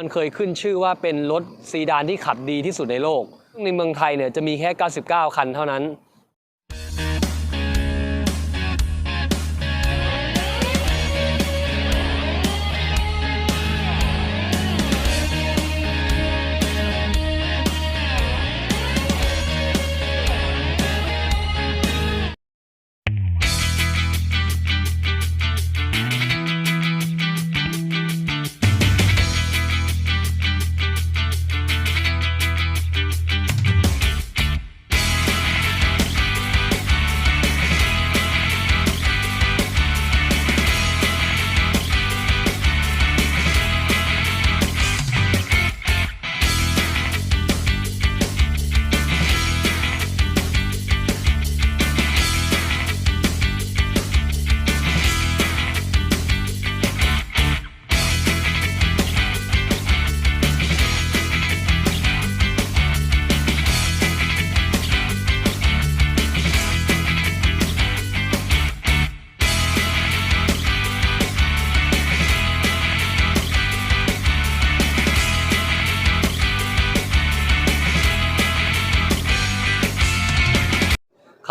มันเคยขึ้นชื่อว่าเป็นรถซีดานที่ขับดีที่สุดในโลกซึ่งในเมืองไทยเนี่ยจะมีแค่ 99 คันเท่านั้น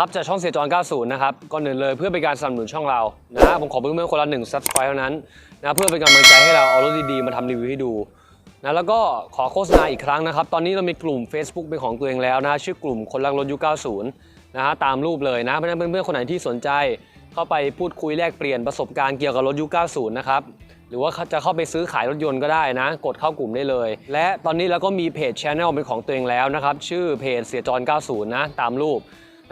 ครับจากช่องเสียจร 90 นะครับก่อนอื่นเลยเพื่อเป็นการสนับสนุนช่องเรานะผมขอเพื่อนๆคนละหนึ่ง subscribe เท่านั้นนะเพื่อเป็นกำลังใจให้เราเอารถดีๆมาทำรีวิวให้ดูนะแล้วก็ขอโฆษณาอีกครั้งนะครับ ตอนนี้เรามีกลุ่ม Facebook เป็นของตัวเองแล้วนะชื่อกลุ่มคนรักรถยุค 90 นะฮะตามรูปเลยนะเพราะฉะนั้นเพื่อนๆคนไหนที่สนใจ เข้าไปพูดคุยแลกเปลี่ยนประสบการณ์เกี่ยวกับรถยุค 90 นะครับหรือว่าจะเข้าไปซื้อขายรถยนต์ก็ได้นะ กดเข้ากลุ่มได้เลย และตอนนี้เราก็มีเพจช anel เป็นของตัวเองแล้วนะครับ ชื่อเพจเสียจร 90 นะ ตามรูป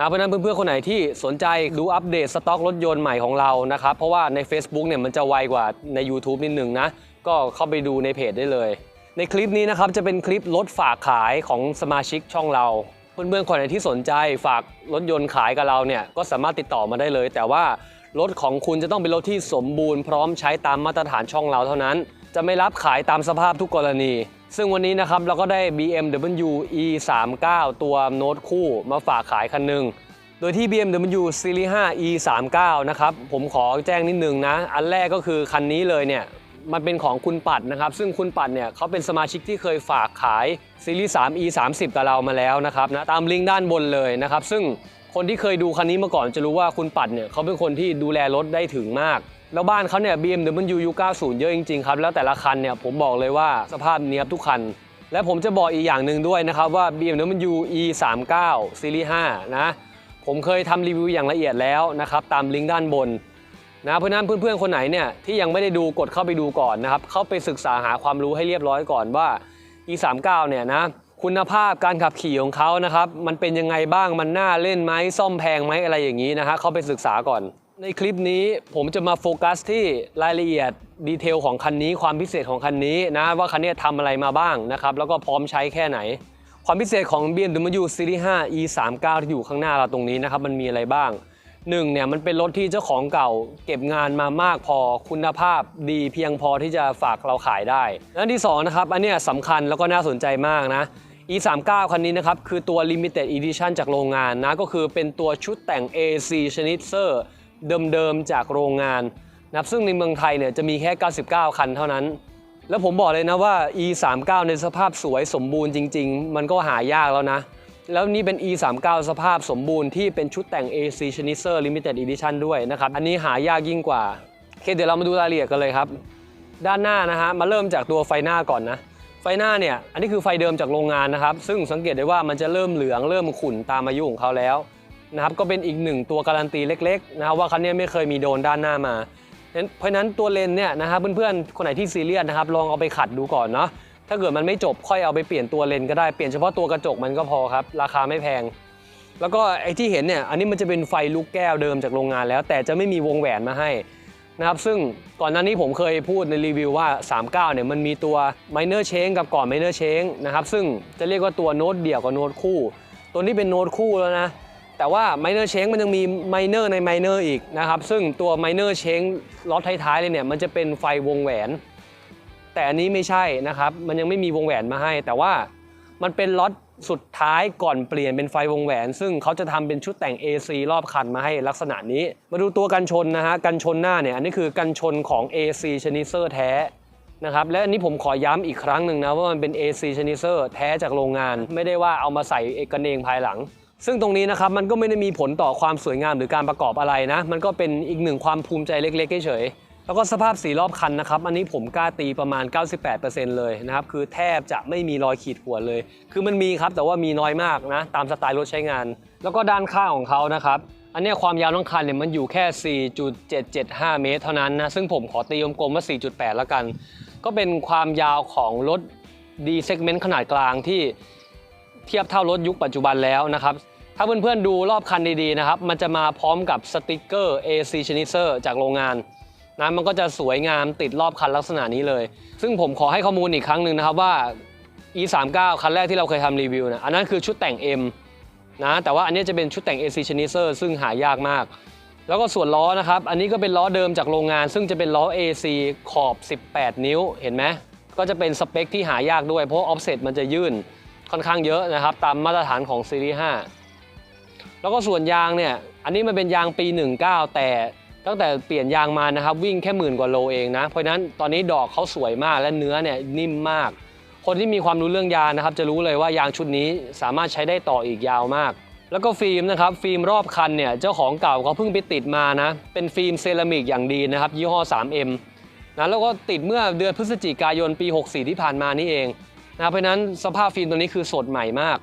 นะเพราะนั้นเพื่อนๆคนไหนที่สนใจดูอัปเดตสต็อกรถยนต์ใหม่ของเรานะครับ เพราะว่าใน Facebook เนี่ยมันจะไวกว่าใน YouTube นิดนึงนะ ก็เข้าไปดูในเพจได้เลย ในคลิปนี้นะครับจะเป็นคลิปรถฝากขายของสมาชิกช่องเรา เพื่อนๆคนไหนที่สนใจฝากรถยนต์ขายกับเราเนี่ยก็สามารถติดต่อมาได้เลย แต่ว่ารถของคุณจะต้องเป็นรถที่สมบูรณ์พร้อมใช้ตามมาตรฐานช่องเราเท่านั้น จะไม่รับขายตามสภาพทุกกรณี ซึ่งวันนี้นะครับเราก็ได้ BMW E39 ตัวโน้ตคู่มาฝากขายคันหนึ่งโดยที่ BMW Series 5 E39 นะครับผมขอแจ้งนิดนึงนะ อันแรกก็คือคันนี้เลยเนี่ยมันเป็นของคุณปัดนะครับ ซึ่งคุณปัดเนี่ยเขาเป็นสมาชิกที่เคยฝากขาย Series 3 E30 กับเรามาแล้วนะครับนะตามลิงก์ด้านบนเลยนะครับ ซึ่งคนที่เคยดูคันนี้มาก่อนจะรู้ว่าคุณปัดเนี่ยเขาเป็นคนที่ดูแลรถได้ถึงมาก แล้วบ้านเขาเนี่ย BMW U90 เยอะจริงๆครับ แล้วแต่ละคันเนี่ยผมบอกเลยว่าสภาพเนี้ยบทุกคัน และผมจะบอกอีกอย่างหนึ่งด้วยนะครับว่า BMW E39 Series 5นะ ผมเคยทำรีวิวอย่างละเอียดแล้วนะครับ ตามลิงก์ด้านบนนะเพราะฉะนั้นเพื่อนๆคนไหนเนี่ยที่ยังไม่ได้ดูกดเข้าไปดูก่อนนะครับ เข้าไปศึกษาหาความรู้ให้เรียบร้อยก่อนว่า E39 เนี่ยนะคุณภาพการขับขี่ของเขานะครับ มันเป็นยังไงบ้างมันน่าเล่นไหมซ่อมแพงไหมอะไรอย่างนี้นะฮะเข้าไปศึกษาก่อน ในคลิปนี้ผมจะมาโฟกัสที่รายละเอียดดีเทลของคันนี้ ความพิเศษของคันนี้นะว่าคันนี้ทำอะไรมาบ้างนะครับแล้วก็พร้อมใช้แค่ไหน ความพิเศษของ BMW Series 5 E39 ที่อยู่ข้างหน้าเราตรงนี้นะครับมันมีอะไรบ้างหนึ่งเนี่ยมันเป็นรถที่เจ้าของเก่า เก็บงานมามากพอคุณภาพดีเพียงพอที่จะฝากเราขายได้และอันที่สองนะครับอันเนี้ยสำคัญแล้วก็น่าสนใจมากนะ E39 คันนี้นะครับ คือตัว Limited Edition จากโรงงานนะ ก็คือเป็นตัวชุดแต่ง AC Schnitzer เเดิมๆจากโรงงานนะครับซึ่งในเมืองไทยเนี่ยจะมีแค่ 99 คันเท่านั้น แล้วผมบอกเลยนะว่า E39 ในสภาพสวยสมบูรณ์จริง ๆ มันก็หายากแล้วนะ แล้วนี่เป็น E39 สภาพสมบูรณ์ที่เป็นชุดแต่ง AC Schnitzer Limited Edition ด้วยนะครับ อันนี้หายากยิ่งกว่าโอเคเดี๋ยวเรามาดูรายละเอียดกันเลยครับ ด้านหน้านะฮะมาเริ่มจากตัวไฟหน้าก่อนนะไฟหน้าเนี่ยอันนี้คือไฟเดิมจากโรงงานนะครับ ซึ่งสังเกตได้ว่ามันจะเริ่มเหลืองเริ่มขุ่นตามอายุของเขาแล้ว นะครับก็เป็นอีกหนึ่งตัวการันตีเล็กๆนะครับว่าคันนี้ไม่เคยมีโดนด้านหน้ามา เพราะนั้นตัวเลนเนี่ยนะครับเพื่อนๆคนไหนที่ซีเรียสนะครับลองเอาไปขัดดูก่อนเนาะถ้าเกิดมันไม่จบค่อยเอาไปเปลี่ยนตัวเลนก็ได้เปลี่ยนเฉพาะตัวกระจกมันก็พอครับ ราคาไม่แพง แล้วก็ไอ้ที่เห็นเนี่ยอันนี้มันจะเป็นไฟลูกแก้วเดิมจากโรงงานแล้ว แต่จะไม่มีวงแหวนมาให้นะครับซึ่งก่อนหน้านี้ผมเคยพูดในรีวิวว่า 39 เนี่ยมันมีตัว minor change กับก่อน minor change นะครับซึ่งจะเรียกว่าตัวโน้ตเดี่ยวกับโน้ตคู่ ตัวนี้เป็นโน้ตคู่แล้วนะ แต่ว่า minor change มันยังมี minor ใน minor อีกนะครับ ซึ่งตัว minor change ล็อตท้ายๆเลยเนี่ยมันจะเป็นไฟวงแหวน แต่อันนี้ไม่ใช่นะครับ มันยังไม่มีวงแหวนมาให้ แต่ว่ามันเป็นล็อตสุดท้ายก่อนเปลี่ยนเป็นไฟวงแหวน ซึ่งเขาจะทำเป็นชุดแต่ง AC รอบคันมาให้ลักษณะนี้ มาดูตัวกันชนนะฮะ กันชนหน้าเนี่ย อันนี้คือกันชนของ AC ชนิเซอร์แท้นะครับ และอันนี้ผมขอย้ำอีกครั้งหนึ่งนะว่ามันเป็น AC c h a n i z e r แท้จากโรงงาน ไม่ได้ว่าเอามาใส่เอกกันเองภายหลัง ซึ่งตรงนี้นะครับมันก็ไม่ได้มีผลต่อความสวยงามหรือการประกอบอะไรนะ มันก็เป็นอีกหนึ่งความภูมิใจเล็กๆเฉยๆแล้วก็สภาพสีรอบคันนะครับ อันนี้ผมกล้าตีประมาณ 98%เลยนะครับ คือแทบจะไม่มีรอยขีดข่วนเลย คือมันมีครับแต่ว่ามีน้อยมากนะ ตามสไตล์รถใช้งาน แล้วก็ด้านข้างของเขานะครับอันนี้ความยาวทั้งคันเนี่ยมันอยู่แค่ 4.775 เมตร เท่านั้นนะซึ่งผมขอตีกลมว่า 4.8 แล้วกัน ก็เป็นความยาวของรถ D segment ขนาดกลางที่ เทียบเท่ารถยุคปัจจุบันแล้วนะครับ ถ้าเพื่อนๆดูรอบคันดีๆนะครับ มันจะมาพร้อมกับสติกเกอร์ AC c h a n i z e r จากโรงงานนะมันก็จะสวยงามติดรอบคันลักษณะนี้เลย ซึ่งผมขอให้ข้อมูลอีกครั้งหนึ่งนะครับว่า E39 คันแรกที่เราเคยทำรีวิวนะอันนั้นคือชุดแต่ง M นะแต่ว่าอันนี้จะเป็นชุดแต่ง AC c h a n i z e r ซึ่งหายากมาก แล้วก็ส่วนล้อนะครับ อันนี้ก็เป็นล้อเดิมจากโรงงาน ซึ่งจะเป็นล้อ AC ขอบ 18 นิ้วเห็นไหมก็จะเป็นสเปคที่หายากด้วยเพราะออฟเซตมันจะยื่น ค่อนข้างเยอะนะครับ ตามมาตรฐานของซีรีส์ 5 แล้วก็ส่วนยางเนี่ย อันนี้มันเป็นยางปี 19 แต่ตั้งแต่เปลี่ยนยางมานะครับ วิ่งแค่หมื่นกว่าโลเองนะ เพราะฉะนั้นตอนนี้ดอกเขาสวยมากและเนื้อเนี่ยนิ่มมาก คนที่มีความรู้เรื่องยางนะครับ จะรู้เลยว่ายางชุดนี้สามารถใช้ได้ต่ออีกยาวมากแล้วก็ฟิล์มนะครับฟิล์มรอบคันเนี่ยเจ้าของเก่าเขาเพิ่งไปติดมานะเป็นฟิล์มเซรามิกอย่างดีนะครับยี่ห้อ 3M นะแล้วก็ติดเมื่อเดือนพฤศจิกายนปี 64 ที่ผ่านมานี่เอง นะเพราะนั้นสภาพฟิล์มตัวนี้คือสดใหม่มาก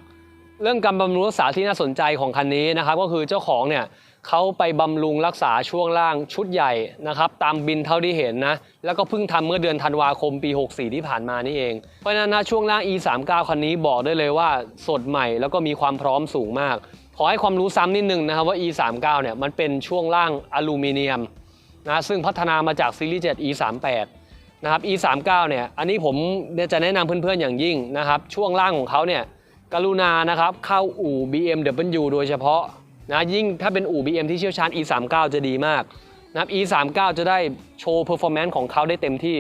เรื่องการบำรุงรักษาที่น่าสนใจของคันนี้นะครับก็คือเจ้าของเนี่ยเขาไปบำรุงรักษาช่วงล่างชุดใหญ่นะครับตามบินเท่าที่เห็นนะแล้วก็เพิ่งทำเมื่อเดือนธันวาคมปี 64 ที่ผ่านมานี่เอง เพราะฉะนั้นช่วงล่าง E39 คันนี้บอกได้เลยว่าสดใหม่แล้วก็มีความพร้อมสูงมาก ขอให้ความรู้ซ้ำนิดนึงนะครับว่า E39 เนี่ยมันเป็นช่วงล่างอลูมิเนียมนะซึ่งพัฒนามาจากซีรีส์ 7 E38 นะครับ E39 เนี่ย อันนี้ผมจะแนะนำเพื่อนๆอย่างยิ่งนะครับ ช่วงล่างของเขาเนี่ย กรุณานะครับ เข้าอู่ BMW โดยเฉพาะนะยิ่งถ้าเป็นอู่ BM ที่เชี่ยวชาญ E39 จะดีมากนะครับ E39 จะได้โชว์ performance ของเขาได้เต็มที่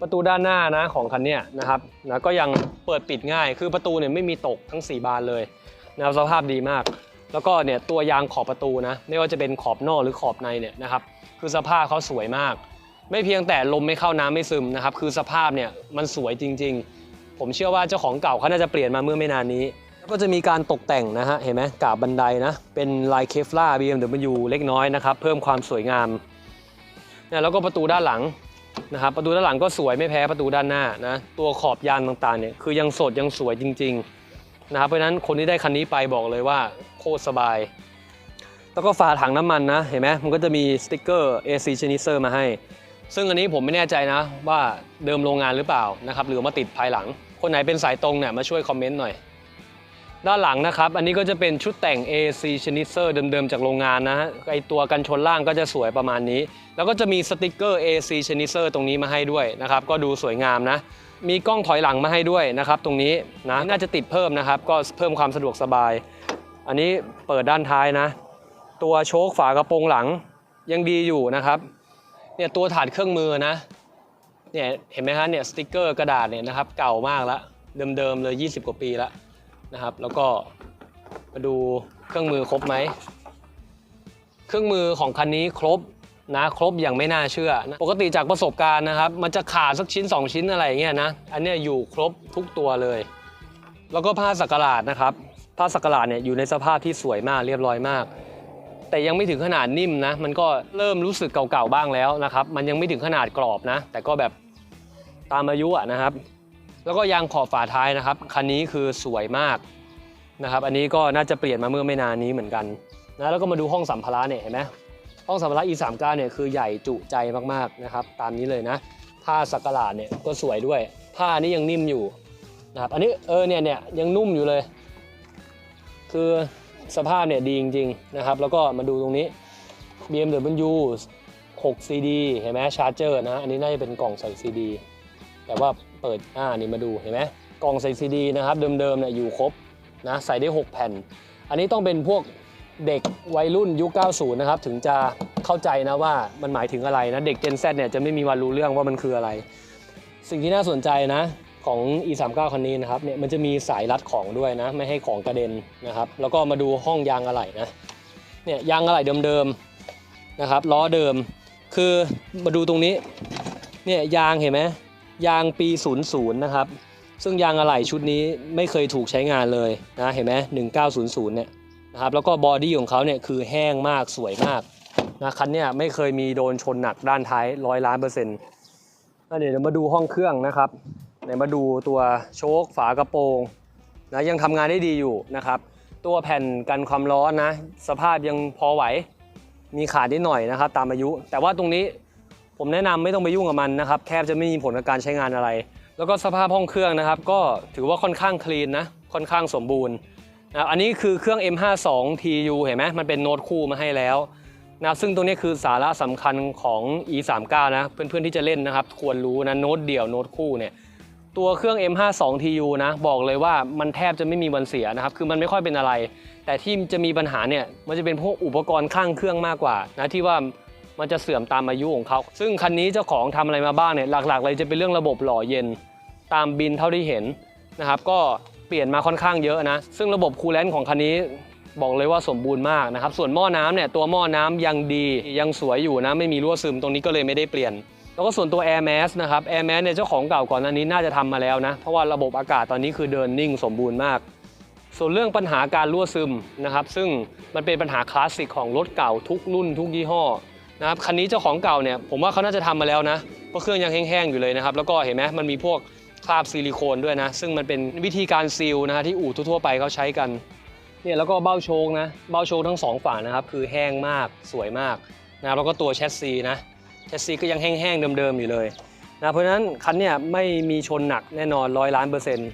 ประตูด้านหน้านะของคันเนี้ยนะครับนะก็ยังเปิดปิดง่าย คือประตูเนี่ยไม่มีตกทั้ง 4 บานเลยนะครับสภาพดีมาก แล้วก็เนี่ยตัวยางขอบประตูนะ ไม่ว่าจะเป็นขอบนอกหรือขอบในเนี่ยนะครับ คือสภาพเขาสวยมาก ไม่เพียงแต่ลมไม่เข้าน้ำไม่ซึมนะครับ คือสภาพเนี่ยมันสวยจริง ๆ ผมเชื่อว่าเจ้าของเก่าเขาน่าจะเปลี่ยนมาเมื่อไม่นานนี้แล้วก็จะมีการตกแต่งนะฮะ เห็นไหมกาบบันไดนะ เป็นลายเคฟล่าร์ BMW เล็กน้อยนะครับ เพิ่มความสวยงามเนี่ยแล้วก็ประตูด้านหลังนะครับ ประตูด้านหลังก็สวยไม่แพ้ประตูด้านหน้านะ ตัวขอบยางต่างๆเนี่ยคือยังสดยังสวยจริงๆนะครับ เพราะฉะนั้นคนที่ได้คันนี้ไปบอกเลยว่าโคตรสบาย แล้วก็ฝาถังน้ำมันนะ เห็นไหมมันก็จะมีสติ๊กเกอร์ AC c h a n i z e r มาให้ ซึ่งอันนี้ผมไม่แน่ใจนะ ว่าเดิมโรงงานหรือเปล่านะครับหรือมาติดภายหลัง คนไหนเป็นสายตรงเนี่ยมาช่วยคอมเมนต์หน่อย ด้านหลังนะครับ อันนี้ก็จะเป็นชุดแต่ง AC c h a n i z e r เดิมๆจากโรงงานนะฮะไอตัวกันชนล่างก็จะสวยประมาณนี้ แล้วก็จะมีสติกเกอร์ AC c h a n i z e r ตรงนี้มาให้ด้วยนะครับก็ดูสวยงามนะมีกล้องถอยหลังมาให้ด้วยนะครับ ตรงนี้นะน่าจะติดเพิ่มนะครับ ก็เพิ่มความสะดวกสบาย อันนี้เปิดด้านท้ายนะ ตัวโชคฝากระโปรงหลังยังดีอยู่นะครับ เนี่ยตัวถาดเครื่องมือนะเนี่ยเห็นไหมฮะเนี่ยสติกเกอร์กระดาษเนี่ยนะครับเก่ามากแล้วเดิมๆเลย 20 กว่าปีแล้วนะครับ แล้วก็มาดูเครื่องมือครบไหมเครื่องมือของคันนี้ครบนะครบอย่างไม่น่าเชื่อนะปกติจากประสบการณ์นะครับ มันจะขาดสักชิ้น 2 ชิ้นอะไรเงี้ยนะอันเนี้ยอยู่ครบทุกตัวเลย แล้วก็ผ้าสักหลาดนะครับผ้าสักหลาดเนี่ยอยู่ในสภาพที่สวยมากเรียบร้อยมาก แต่ยังไม่ถึงขนาดนิ่มนะ มันก็เริ่มรู้สึกเก่าๆบ้างแล้วนะครับ มันยังไม่ถึงขนาดกรอบนะ แต่ก็แบบตามอายุอะนะครับ แล้วก็ยางขอบฝาท้ายนะครับ คันนี้คือสวยมากนะครับ อันนี้ก็น่าจะเปลี่ยนมาเมื่อไม่นานนี้เหมือนกันนะ แล้วก็มาดูห้องสัมภาระเนี่ยเห็นไหมห้องสัมภาระ E39 เนี่ยคือใหญ่จุใจมากๆนะครับ ตามนี้เลยนะ ผ้าสักหลาดเนี่ยก็สวยด้วย ผ้านี่ยังนิ่มอยู่นะครับ อันนี้เออเนี่ยเนี่ยยังนุ่มอยู่เลย คือ สภาพเนี่ยดีจริงๆนะครับ แล้วก็มาดูตรงนี้ BMW 6 CD เห็นไหมชาร์เจอร์นะอันนี้น่าจะเป็นกล่องใส่ CD แต่ว่าเปิดอ่านี่มาดูเห็นไหมกล่องใส่ CD นะครับเดิมๆเนี่ยอยู่ครบนะใส่ได้ 6 แผ่น อันนี้ต้องเป็นพวกเด็กวัยรุ่นยุค 90 นะครับ ถึงจะเข้าใจนะว่ามันหมายถึงอะไรนะ เด็ก Gen Z เนี่ยจะไม่มีวันรู้เรื่องว่ามันคืออะไร สิ่งที่น่าสนใจนะ ของ E39 คันนี้นะครับเนี่ยมันจะมีสายรัดของด้วยนะ ไม่ให้ของกระเด็นนะครับ แล้วก็มาดูห้องยางอะไหล่นะเนี่ยยางอะไหล่เดิมๆนะครับล้อเดิม คือมาดูตรงนี้เนี่ยยางเห็นไหมยางปี 00 นะครับ ซึ่งยางอะไหล่ชุดนี้ไม่เคยถูกใช้งานเลยนะเห็นไหม1900 เนี่ยนะครับแล้วก็บอดี้ของเขาเนี่ยคือแห้งมากสวยมากนะคันเนี่ยไม่เคยมีโดนชนหนักด้านท้ายร้อยล้านเปอร์เซ็นต์เดี๋ยวมาดูห้องเครื่องนะครับ เดี๋ยวมาดูตัวโชคฝากระโปรงนะยังทำงานได้ดีอยู่นะครับ ตัวแผ่นกันความร้อนนะ สภาพยังพอไหว มีขาดนิดหน่อยนะครับ ตามอายุ แต่ว่าตรงนี้ผมแนะนำไม่ต้องไปยุ่งกับมันนะครับแทบจะไม่มีผลกับการใช้งานอะไร แล้วก็สภาพห้องเครื่องนะครับ ก็ถือว่าค่อนข้างคลีนนะค่อนข้างสมบูรณ์นะอันนี้คือเครื่อง M52 TU เห็นไหมมันเป็นโน้ตคู่มาให้แล้วนะซึ่งตรงนี้คือสาระสำคัญของ E39 นะเพื่อนๆที่จะเล่นนะครับ ควรรู้นะโน้ตเดี่ยวโน้ตคู่เนี่ย ตัวเครื่อง M52 TU นะ บอกเลยว่ามันแทบจะไม่มีวันเสียนะครับ คือมันไม่ค่อยเป็นอะไร แต่ที่จะมีปัญหาเนี่ยมันจะเป็นพวกอุปกรณ์ข้างเครื่องมากกว่านะที่ว่ามันจะเสื่อมตามอายุของเขา ซึ่งคันนี้เจ้าของทำอะไรมาบ้างเนี่ยหลักๆเลยจะเป็นเรื่องระบบหล่อเย็น ตามบินเท่าที่เห็นนะครับ ก็เปลี่ยนมาค่อนข้างเยอะนะ ซึ่งระบบคูลแลนต์ของคันนี้บอกเลยว่าสมบูรณ์มากนะครับ ส่วนหม้อน้ำเนี่ยตัวหม้อน้ำยังดียังสวยอยู่นะ ไม่มีรั่วซึมตรงนี้ก็เลยไม่ได้เปลี่ยน แล้วก็ส่วนตัว Air m a s นะครับ Air m a s เนี่ยเจ้าของเก่าก่อนหน้านี้น่าจะทำมาแล้วนะ เพราะว่าระบบอากาศตอนนี้คือเดินนิ่งสมบูรณ์มาก ส่วนเรื่องปัญหาการรั่วซึมนะครับ ซึ่งมันเป็นปัญหาคลาสสิกของรถเก่าทุกรุ่นทุกยี่ห้อนะครับคันนี้เจ้าของเก่าเนี่ยผมว่าเขาน่าจะทำมาแล้วนะเพราะเครื่องยังแห้งๆอยู่เลยนะครับ แล้วก็เห็นไหมมันมีพวกคราบซิลิโคนด้วยนะ ซึ่งมันเป็นวิธีการซีลนะฮะที่อู่ทั่วๆไปเขาใช้กันเนี่ยแล้วก็เบ้าโชคนะ เบ้าโชคทั้งสองฝั่งนะครับ คือแห้งมากสวยมากนะครับแล้วก็ตัวแชสซีนะ แชสซีก็ยังแห้งๆเดิมๆอยู่เลยนะเพราะฉะนั้นคันเนี่ยไม่มีชนหนักแน่นอนร้อยล้านเปอร์เซ็นต์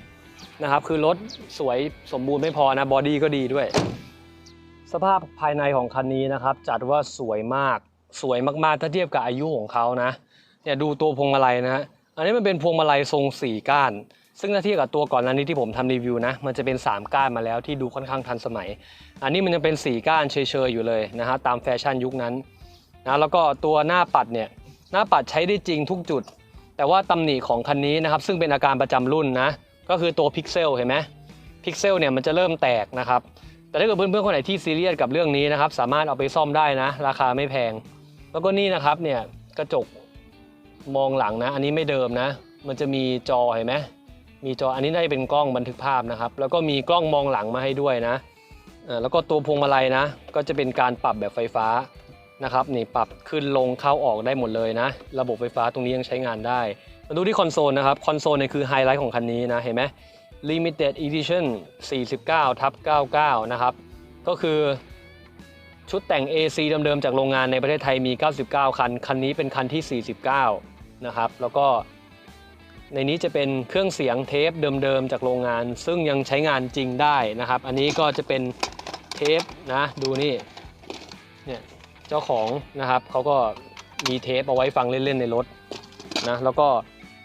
นะครับคือรถสวยสมบูรณ์ไม่พอนะบอดี้ก็ดีด้วย สภาพภายในของคันนี้นะครับ จัดว่าสวยมากสวยมากๆถ้าเทียบกับอายุของเขานะเนี่ยดูตัวพวงมาลัยนะฮะอันนี้มันเป็นพวงมาลัยทรง4ก้าน ซึ่งถ้าเทียบกับตัวก่อนหน้านี้ที่ผมทำรีวิวนะมันจะเป็น 3 ก้านมาแล้วที่ดูค่อนข้างทันสมัย อันนี้มันยังเป็น 4 ก้านเฉยๆอยู่เลยนะฮะตามแฟชั่นยุคนั้น นะแล้วก็ตัวหน้าปัดเนี่ยหน้าปัดใช้ได้จริงทุกจุด แต่ว่าตำหนิของคันนี้นะครับ ซึ่งเป็นอาการประจำรุ่นนะก็คือตัวพิกเซลเห็นไหมพิกเซลเนี่ยมันจะเริ่มแตกนะครับแต่ถ้าเกิดเพื่อนๆคนไหนที่ซีเรียสกับเรื่องนี้นะครับ สามารถเอาไปซ่อมได้นะ ราคาไม่แพง แล้วก็นี่นะครับเนี่ยกระจกมองหลังนะ อันนี้ไม่เดิมนะ มันจะมีจอเห็นไหมมีจออันนี้น่าจะเป็นกล้องบันทึกภาพนะครับ แล้วก็มีกล้องมองหลังมาให้ด้วยนะแล้วก็ตัวพวงมาลัยนะ ก็จะเป็นการปรับแบบไฟฟ้า นะครับนี่ปรับขึ้นลงเข้าออกได้หมดเลยนะ ระบบไฟฟ้าตรงนี้ยังใช้งานได้ มาดูที่คอนโซลนะครับ คอนโซลเนี่ยคือไฮไลท์ของคันนี้นะเห็นไหม Limited Edition 49ทับ99 นะครับ ก็คือชุดแต่ง AC เดิมๆจากโรงงานในประเทศไทยมี 99 คัน คันนี้เป็นคันที่ 49 นะครับ แล้วก็ในนี้จะเป็นเครื่องเสียงเทปเดิมๆจากโรงงาน ซึ่งยังใช้งานจริงได้นะครับ อันนี้ก็จะเป็นเทปนะ ดูนี่ เนี่ย เจ้าของนะครับเขาก็มีเทปเอาไว้ฟังเล่นๆในรถนะแล้วก็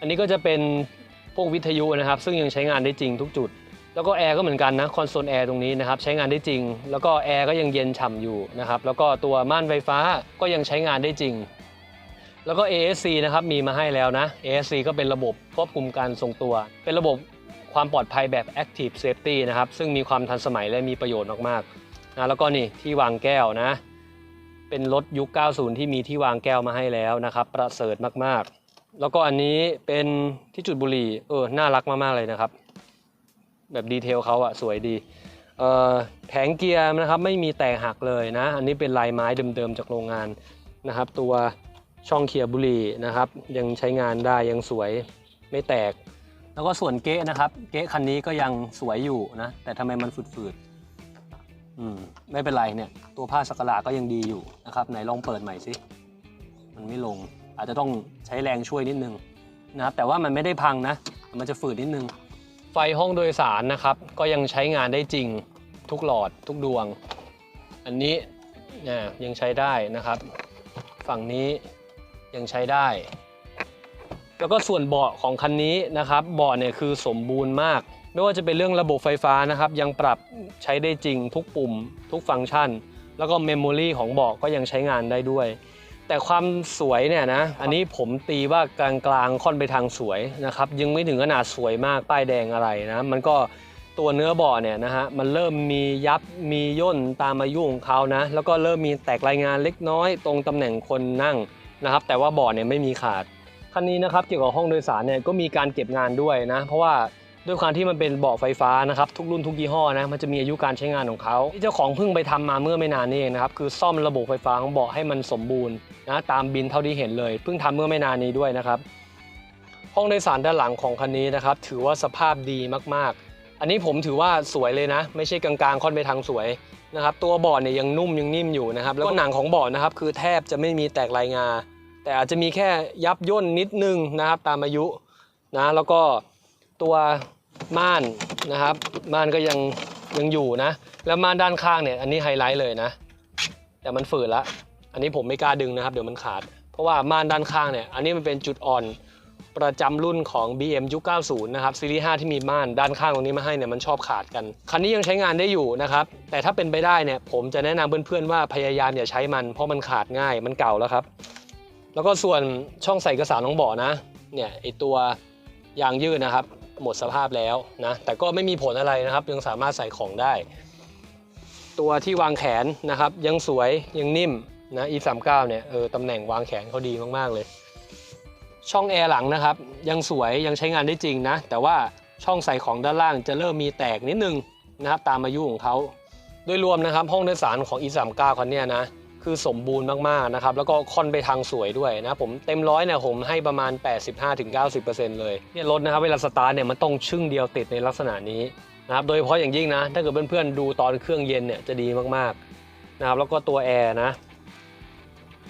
อันนี้ก็จะเป็นพวกวิทยุนะครับ ซึ่งยังใช้งานได้จริงทุกจุด แล้วก็แอร์ก็เหมือนกันนะคอนโซลแอร์ตรงนี้นะครับใช้งานได้จริง แล้วก็แอร์ก็ยังเย็นฉ่ำอยู่นะครับแล้วก็ตัวม่านไฟฟ้าก็ยังใช้งานได้จริง แล้วก็ ASC นะครับมีมาให้แล้วนะ ASC ก็เป็นระบบควบคุมการทรงตัว เป็นระบบความปลอดภัยแบบ Active Safety นะครับซึ่งมีความทันสมัยและมีประโยชน์มากๆนะแล้วก็นี่ที่วางแก้วนะ เป็นรถยุค 90 ที่มีที่วางแก้วมาให้แล้วนะครับ ประเสริฐมากๆ แล้วก็อันนี้เป็นที่จุดบุหรี่เออน่ารักมากๆเลยนะครับ แบบดีเทลเขาอะสวยดีเออแผงเกียร์นะครับไม่มีแตกหักเลยนะ อันนี้เป็นลายไม้เดิมๆจากโรงงานนะครับ ตัวช่องเคียร์บุหรี่นะครับ ยังใช้งานได้ยังสวยไม่แตก แล้วก็ส่วนเก๊ะนะครับ เก๊ะคันนี้ก็ยังสวยอยู่นะ แต่ทำไมมันฝืดๆ อืมไม่เป็นไรเนี่ย ตัวผ้าสักหลาก็ยังดีอยู่นะครับไหนลองเปิดใหม่สิมันไม่ลง อาจจะต้องใช้แรงช่วยนิดนึงนะครับแต่ว่ามันไม่ได้พังนะ มันจะฝืดนิดนึง ไฟห้องโดยสารนะครับ ก็ยังใช้งานได้จริงทุกหลอดทุกดวง อันนี้เนี่ยยังใช้ได้นะครับ ฝั่งนี้ยังใช้ได้ แล้วก็ส่วนเบาะของคันนี้นะครับเบาะเนี่ยคือสมบูรณ์มาก ไม่ว่าจะเป็นเรื่องระบบไฟฟ้านะครับ ยังปรับใช้ได้จริงทุกปุ่ม ทุกฟังก์ชัน แล้วก็เมมโมรีของเบาะก็ยังใช้งานได้ด้วย แต่ความสวยเนี่ยนะ อันนี้ผมตีว่ากลางกลางๆค่อนไปทางสวยนะครับ ยังไม่ถึงขนาดสวยมาก ป้ายแดงอะไรนะ มันก็ตัวเนื้อเบาะเนี่ยนะฮะ มันเริ่มมียับ มีย่นตามอายุของเขานะ แล้วก็เริ่มมีแตกรายงานเล็กน้อย ตรงตำแหน่งคนนั่งนะครับ แต่ว่าเบาะเนี่ยไม่มีขาด คันนี้นะครับ เกี่ยวกับห้องโดยสารเนี่ย ก็มีการเก็บงานด้วยนะ เพราะว่า ด้วยความที่มันเป็นเบาะไฟฟ้านะครับทุกรุ่นทุกยี่ห้อนะมันจะมีอายุการใช้งานของเขาที่เจ้าของเพิ่งไปทำมาเมื่อไม่นานนี้เองนะครับคือซ่อมระบบไฟฟ้าของเบาะให้มันสมบูรณ์นะตามบินเท่าที่เห็นเลย เพิ่งทำเมื่อไม่นานนี้ด้วยนะครับ ห้องโดยสารด้านหลังของคันนี้นะครับถือว่าสภาพดีมากๆ อันนี้ผมถือว่าสวยเลยนะ ไม่ใช่กลางๆค่อนไปทางสวยนะครับตัวเบาะเนี่ยยังนุ่มยังนิ่มอยู่นะครับแล้วก็หนังของเบาะนะครับคือแทบจะไม่มีแตกลายงา แต่อาจจะมีแค่ยับย่นนิดนึงนะครับตามอายุนะแล้วก็ตัว ม่านนะครับ ม่านก็ยังยังอยู่นะ แล้วม่านด้านข้างเนี่ยอันนี้ไฮไลท์เลยนะ แต่มันฝืดละ อันนี้ผมไม่กล้าดึงนะครับ เดี๋ยวมันขาด เพราะว่าม่านด้านข้างเนี่ยอันนี้มันเป็นจุดอ่อนประจำรุ่นของ BM ยุค90 นะครับ ซีรีส์ 5 ที่มีม่านด้านข้างตรงนี้มาให้เนี่ยมันชอบขาดกัน คันนี้ยังใช้งานได้อยู่นะครับ แต่ถ้าเป็นไปได้เนี่ยผมจะแนะนำเพื่อนๆว่าพยายามอย่าใช้มันเพราะมันขาดง่ายมันเก่าแล้วครับ แล้วก็ส่วนช่องใส่เอกสารน้องเบาะนะ เนี่ยไอตัวยางยืดนะครับ หมดสภาพแล้วนะ แต่ก็ไม่มีผลอะไรนะครับ ยังสามารถใส่ของได้ ตัวที่วางแขนนะครับ ยังสวยยังนิ่มนะ E39 เนี่ยเออตำแหน่งวางแขนเขาดีมากๆเลย ช่องแอร์หลังนะครับ ยังสวยยังใช้งานได้จริงนะ แต่ว่าช่องใส่ของด้านล่างจะเริ่มมีแตกนิดนึงนะครับตามอายุของเขาโดยรวมนะครับห้องโดยสารของ E39 คันนี้นะ คือสมบูรณ์มากๆนะครับแล้วก็ค่อนไปทางสวยด้วยนะผมเต็มร้อยเนี่ยผมให้ประมาณ 85-90%เลยเนี่ยรถนะครับเวลาสตาร์ทเนี่ยมันต้องชึ่งเดียวติดในลักษณะนี้นะครับโดยเฉพาะอย่างยิ่งนะ ถ้าเกิดเพื่อนๆดูตอนเครื่องเย็นเนี่ยจะดีมากๆนะครับแล้วก็ตัวแอร์นะ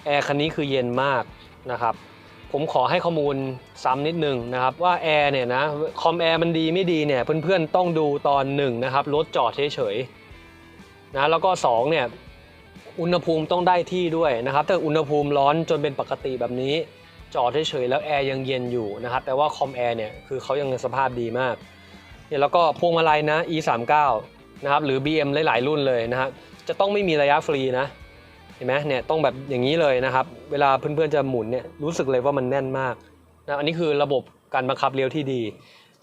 แอร์คันนี้คือเย็นมากนะครับผมขอให้ข้อมูลซ้ำนิดนึงนะครับว่าแอร์เนี่ยนะคอมแอร์มันดีไม่ดีเนี่ยเพื่อนๆต้องดูตอนหนึ่งนะครับรถจอดเฉยๆนะแล้วก็สองเนี่ย อุณหภูมิต้องได้ที่ด้วยนะครับถ้าอุณหภูมิร้อนจนเป็นปกติแบบนี้ จอดเฉยๆแล้วแอร์ยังเย็นอยู่นะครับแต่ว่าคอมแอร์เนี่ยคือเขายังสภาพดีมากเนี่ยแล้วก็พวงมาลัยนะ E39 นะครับหรือ BM หลายๆรุ่นเลยนะครับจะต้องไม่มีระยะฟรีนะเห็นไหมเนี่ยต้องแบบอย่างนี้เลยนะครับ เวลาเพื่อนๆจะหมุนเนี่ยรู้สึกเลยว่ามันแน่นมากนะอันนี้คือระบบการบังคับเลี้ยวที่ดี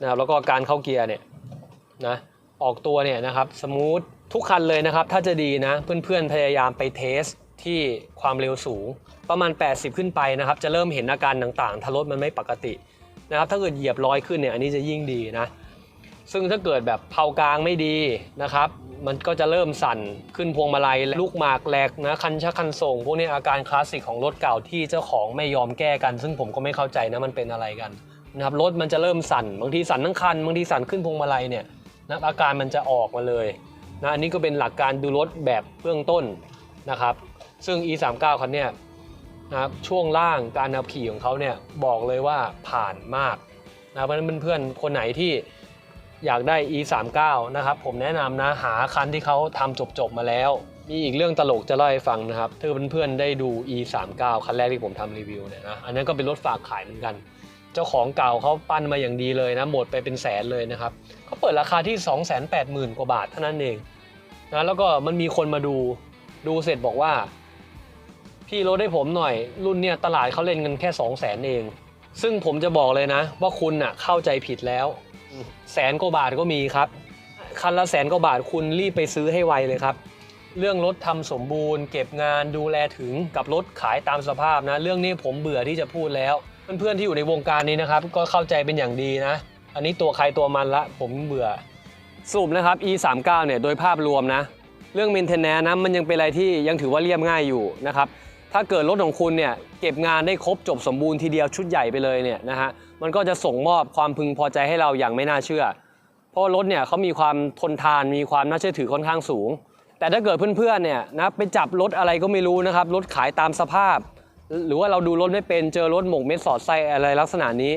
นะครับแล้วก็การเข้าเกียร์เนี่ยนะออกตัวเนี่ยนะครับสมูท ทุกคันเลยนะครับ ถ้าจะดีนะ เพื่อนๆพยายามไปเทสที่ความเร็วสูง ประมาณ 80 ขึ้นไปนะครับ จะเริ่มเห็นอาการต่างๆถ้ารถมันไม่ปกตินะครับ ถ้าเกิดเหยียบร้อยขึ้นเนี่ยอันนี้จะยิ่งดีนะ ซึ่งถ้าเกิดแบบเผากลางไม่ดีนะครับ มันก็จะเริ่มสั่นขึ้นพวงมาลัยลูกหมากแหลกนะคันชักคันส่ง พวกนี้อาการคลาสสิกของรถเก่าที่เจ้าของไม่ยอมแก้กัน ซึ่งผมก็ไม่เข้าใจนะมันเป็นอะไรกันนะครับรถมันจะเริ่มสั่นบางทีสั่นทั้งคันบางทีสั่นขึ้นพวงมาลัยเนี่ยนะอาการมันจะออกมาเลย นะอันนี้ก็เป็นหลักการดูรถแบบเบื้องต้นนะครับ ซึ่ง e39 คันเนี้ยนะครับช่วงล่างการขับขี่ของเขาเนี่ยบอกเลยว่าผ่านมากนะเพราะฉะนั้นเพื่อนๆคนไหนที่อยากได้ e39 นะครับผมแนะนำนะหาคันที่เขาทำจบๆมาแล้ว มีอีกเรื่องตลกจะเล่าให้ฟังนะครับถ้าเพื่อนๆได้ดู e39 คันแรกที่ผมทำรีวิวเนี่ยนะอันนั้นก็เป็นรถฝากขายเหมือนกัน เจ้าของเก่าเขาปั้นมาอย่างดีเลยนะหมดไปเป็นแสนเลยนะครับเขาเปิดราคาที่ 280,000 กว่าบาทเท่านั้นเอง นะแล้วก็มันมีคนมาดูดูเสร็จบอกว่า พี่ลดให้ผมหน่อย รุ่นเนี่ยตลาดเขาเล่นกันแค่2 0 0 0 0 0เอง ซึ่งผมจะบอกเลยนะ ว่าคุณน่ะเข้าใจผิดแล้วแสนกว่าบาทก็มีครับ คันละแสนกว่าบาทคุณรีบไปซื้อให้ไวเลยครับ เรื่องรถทำสมบูรณ์ เก็บงานดูแลถึงกับรถขายตามสภาพนะ เรื่องนี้ผมเบื่อที่จะพูดแล้ว เพื่อนๆที่อยู่ในวงการนี้นะครับ ก็เข้าใจเป็นอย่างดีนะ อันนี้ตัวใครตัวมันละ ผมเบื่อ สรุปนะครับ E39 เนี่ยโดยภาพรวมนะ เรื่อง maintenance นะมันยังเป็นอะไรที่ยังถือว่าเรียบง่ายอยู่นะครับถ้าเกิดรถของคุณเนี่ยเก็บงานได้ครบจบสมบูรณ์ทีเดียวชุดใหญ่ไปเลยเนี่ยนะฮะมันก็จะส่งมอบความพึงพอใจให้เราอย่างไม่น่าเชื่อ เพราะรถเนี่ยเขามีความทนทานมีความน่าเชื่อถือค่อนข้างสูง แต่ถ้าเกิดเพื่อนๆเนี่ยนะไปจับรถอะไรก็ไม่รู้นะครับรถขายตามสภาพ หรือว่าเราดูรถไม่เป็นเจอรถหมกเม็ดสอดไส้อะไรลักษณะนี้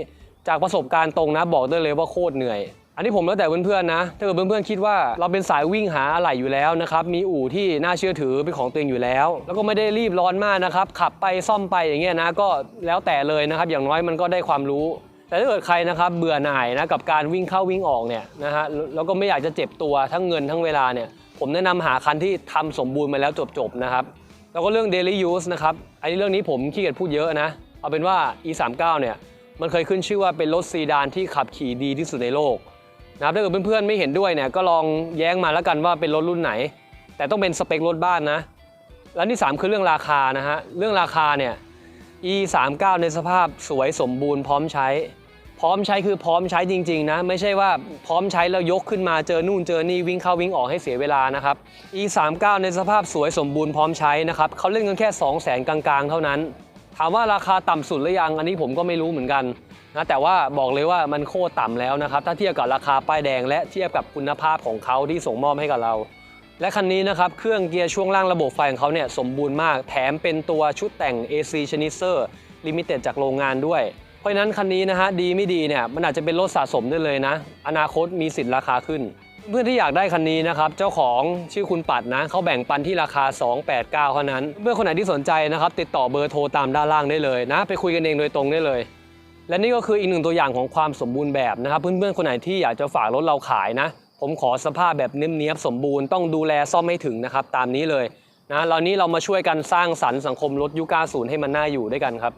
จากประสบการณ์ตรงนะบอกได้เลยว่าโคตรเหนื่อย อันนี้ผมแล้วแต่เพื่อนๆนะ ถ้าเกิดเพื่อนๆคิดว่าเราเป็นสายวิ่งหาอะไหล่อยู่แล้วนะครับ มีอู่ที่น่าเชื่อถือเป็นของตัวเองอยู่แล้ว แล้วก็ไม่ได้รีบร้อนมากนะครับ ขับไปซ่อมไปอย่างเงี้ยนะ ก็แล้วแต่เลยนะครับ อย่างน้อยมันก็ได้ความรู้ แต่ถ้าเกิดใครนะครับเบื่อหน่ายนะกับการวิ่งเข้าวิ่งออกเนี่ยนะฮะ แล้วก็ไม่อยากจะเจ็บตัวทั้งเงินทั้งเวลาเนี่ย ผมแนะนำหาคันที่ทำสมบูรณ์มาแล้วจบๆนะครับ แล้วก็เรื่อง daily use นะครับ อันนี้เรื่องนี้ผมขี้เกียจพูดเยอะนะ เอาเป็นว่า e39 เนี่ย มันเคยขึ้นชื่อว่าเป็นรถซีดานที่ขับขี่ดีที่สุดในโลก นะครับถ้าเกิดเพื่อนๆไม่เห็นด้วยเนี่ยก็ลองแย้งมาแล้วกันว่าเป็นรถรุ่นไหน แต่ต้องเป็นสเปครถบ้านนะ แล้วที่ 3 คือเรื่องราคานะฮะเรื่องราคาเนี่ย e 3 9ในสภาพสวยสมบูรณ์พร้อมใช้ พร้อมใช้คือพร้อมใช้จริงๆนะไม่ใช่ว่าพร้อมใช้แล้วยกขึ้นมาเจอนู่นเจอนี่วิ่งเข้าวิ่งออกให้เสียเวลานะครับ e 3 9ในสภาพสวยสมบูรณ์พร้อมใช้นะครับเขาเล่นกันแค่ 2 0 0 0 0 0กลางๆ เท่านั้น ถามว่าราคาต่ำสุดหรือยังอันนี้ผมก็ไม่รู้เหมือนกัน นะแต่ว่าบอกเลยว่ามันโคตรต่ำแล้วนะครับ ถ้าเทียบกับราคาป้ายแดง และเทียบกับคุณภาพของเขาที่ส่งมอบให้กับเรา และคันนี้นะครับเครื่องเกียร์ช่วงล่างระบบไฟของเขาเนี่ยสมบูรณ์มาก แถมเป็นตัวชุดแต่ง AC c h a n i s e r Limited จากโรงงานด้วย เพราะฉะนั้นคันนี้นะฮะดีไม่ดีเนี่ยมันอาจจะเป็นรถสะสมได้เลยนะ อนาคตมีสิทธิ์ราคาขึ้นเพื่อนที่อยากได้คันนี้นะครับ เจ้าของชื่อคุณปัดนะเขาแบ่งปันที่ราคา 289เท่านั้นเพื่อคนไหนที่สนใจนะครับ ติดต่อเบอร์โทรตามด้านล่างได้เลยนะ ไปคุยกันเองโดยตรงได้เลย และนี่ก็คืออีกหนึ่งตัวอย่างของความสมบูรณ์แบบนะครับ เพื่อนๆคนไหนที่อยากจะฝากรถเราขายนะ ผมขอสภาพแบบเนี้ยบๆสมบูรณ์ต้องดูแลซ่อมให้ถึงนะครับตามนี้เลยนะเรานี้เรามาช่วยกันสร้างสรรค์สังคมรถยุค90ให้มันน่าอยู่ด้วยกันครับ